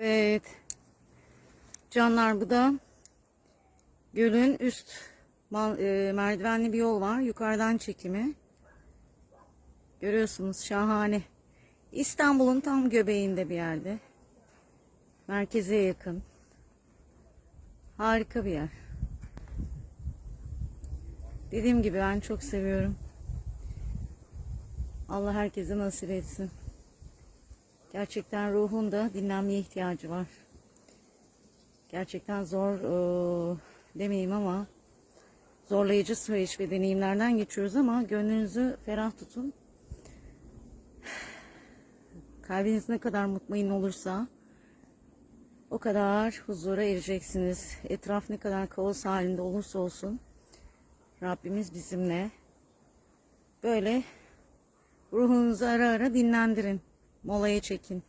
Evet. Canlar bu da gölün üst e, merdivenli bir yol var. Yukarıdan çekimi. Görüyorsunuz şahane. İstanbul'un tam göbeğinde bir yerde. Merkeze yakın. Harika bir yer. Dediğim gibi ben çok seviyorum. Allah herkese nasip etsin. Gerçekten ruhun da dinlenmeye ihtiyacı var. Gerçekten zor eee, demeyeyim ama zorlayıcı süreç ve deneyimlerden geçiyoruz ama gönlünüzü ferah tutun. Kalbiniz ne kadar mutmain olursa o kadar huzura ereceksiniz. Etraf ne kadar kaos halinde olursa olsun Rabbimiz bizimle. Böyle ruhunuzu ara ara dinlendirin molaya çekin.